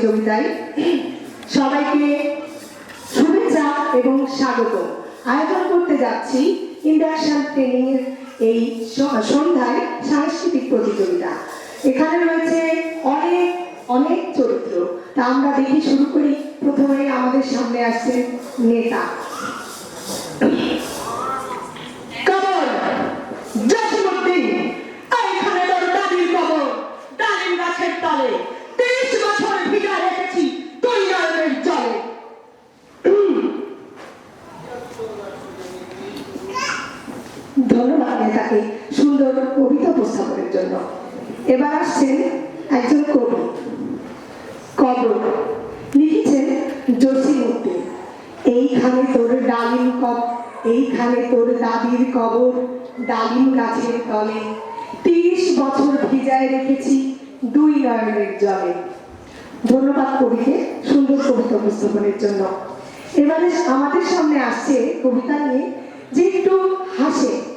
প্রতিযোগিতায় সবাইকে শুভেচ্ছা এবং স্বাগত। আয়োজন করতে যাচ্ছি ইন্ডাকশন ট্রেনিং এর এই সন্ধ্যায় সাংস্কৃতিক প্রতিযোগিতা। এখানে রয়েছে অনেক অনেক চরিত্র। তা আমরা দেখি শুরু করি। প্রথমে আমাদের সামনে আসছে নেতা। ধন্যবাদ নেতাকে সুন্দর কবিতা উপস্থাপনের জন্য। এবার আসছেন একজন কবি, কবর। লিখেছেন জসিমুদ্দিন এইখানে তোর ডালিম কব, এইখানে তোর দাদির কবর, ডালিম গাছের তলে। তিরিশ বছর ভিজায় রেখেছি দুই নয়নের জলে। ধন্যবাদ কবিকে সুন্দর কবিতা উপস্থাপনের জন্য। এবারে আমাদের সামনে আসছে কবিতা নিয়ে যে একটু হাসে।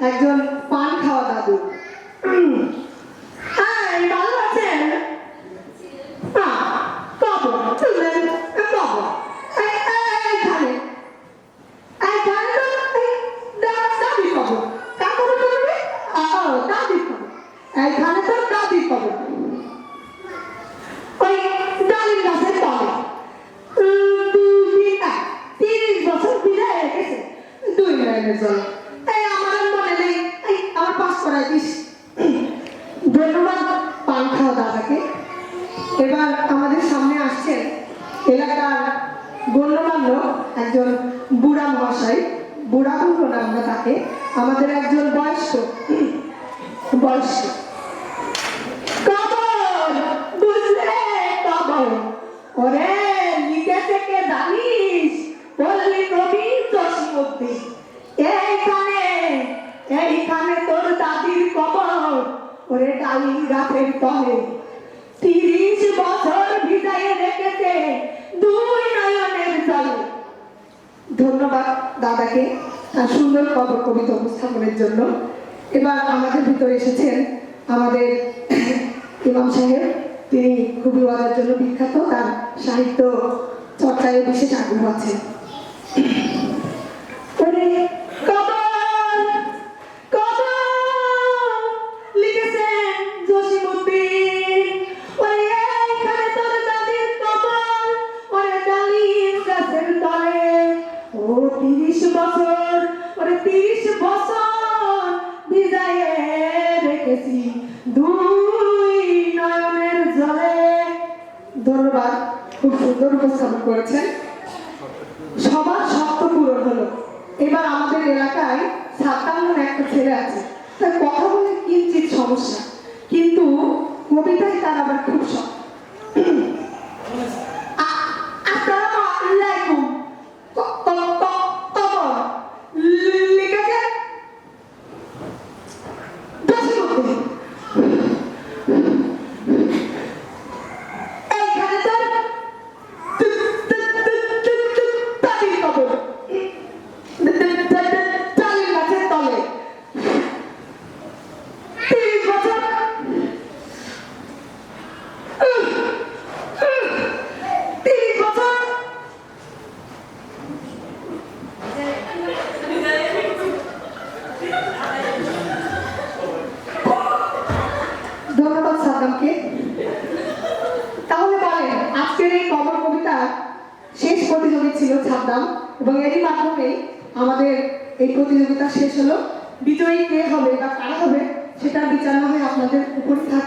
একজন পান খাওয়া দাদু হাই ভালো আছেন হ্যাঁ, কবর, শুনলেন? কবর। এই, এই, এইখানে। এইখানে তো, এই, দা- দাদির কবর। কার কবর বলবি? ও, দাদির কবর। এইখানে তো দাদির কবর। ওই ডালিম গাছের তলে। দুই দিন তিরিশ বছর বিদায় হয়ে দুই নয়নের জলে। করাই দিস। ধন্যবাদ খাওয়া দাদাকে। এবার আমাদের সামনে আসছেন এলাকার গণ্যমান্য একজন বুড়া মহাশয়। বুড়া বলব না আমরা তাকে, আমাদের একজন বয়স্ক। বয়স্ক। ডালিম গাছের তলে তিরিশ বছর ভিজায় রেখেছে দুই নয়নের জলে ধন্যবাদ দাদাকে তার সুন্দর কবর কবিতা উপস্থাপনের জন্য। এবার আমাদের ভিতরে এসেছেন আমাদের ইমাম সাহেব। তিনি খুবই ওয়াজার জন্য বিখ্যাত, তার সাহিত্য চর্চায় বিশেষ আগ্রহ আছে। তিরিশ বছর ওরে তিরিশ বছর ভিজায়ে রেখেছি। দুই নয়নের জলে। ধন্যবাদ। খুব সুন্দর উপস্থাপন করেছেন। সবার শর্ত পূরণ হলো। এবার আমাদের এলাকায় সাতান্ন একটা ছেলে আছে। তার কথা বলে কিঞ্চিত সমস্যা। কিন্তু কবিতায় তার আবার খুব শখ দেশ আজকের এই কবর কবিতা শেষ প্রতিযোগী ছিল ছাপদাম, এবং এরই মাধ্যমে আমাদের এই প্রতিযোগিতা শেষ হলো। বিজয়ী কে হবে বা কারা হবে সেটা বিচার না হয় আপনাদের উপর সবাই